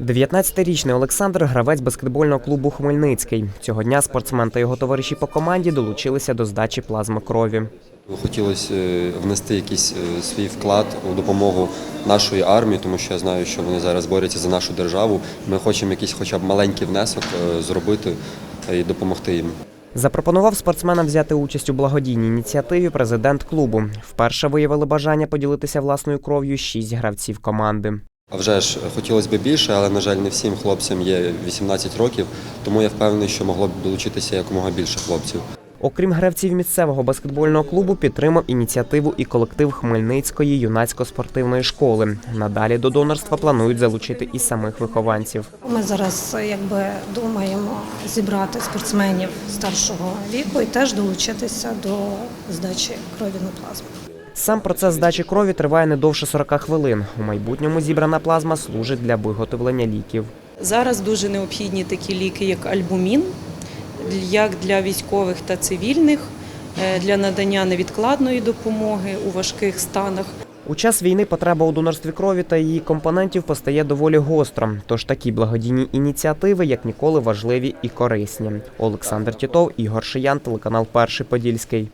19-річний Олександр гравець баскетбольного клубу Хмельницький. Цього дня спортсмен та його товариші по команді долучилися до здачі плазми крові. Хотілося е, внести якийсь е, свій вклад у допомогу нашої армії, тому що я знаю, що вони зараз борються за нашу державу. Ми хочемо якийсь хоча б маленький внесок е, зробити і допомогти їм. Запропонував спортсменам взяти участь у благодійній ініціативі президент клубу. Вперше виявили бажання поділитися власною кров'ю шість гравців команди. А вже ж хотілося б більше, але на жаль, не всім хлопцям є 18 років, тому я впевнений, що могло б долучитися якомога більше хлопців. Окрім гравців місцевого баскетбольного клубу, підтримав ініціативу і колектив Хмельницької юнацько-спортивної школи. Надалі до донорства планують залучити і самих вихованців. Ми зараз якби думаємо зібрати спортсменів старшого віку і теж долучитися до здачі крові на плазму. Сам процес здачі крові триває не довше 40 хвилин. У майбутньому зібрана плазма служить для виготовлення ліків. Зараз дуже необхідні такі ліки, як альбумін, як для військових та цивільних, е, для надання невідкладної допомоги у важких станах. У час війни потреба у донорстві крові та її компонентів постає доволі гостро. Тож такі благодійні ініціативи, як ніколи, важливі і корисні. Олександр Тітов, Ігор Шиян, телеканал Перший Подільський.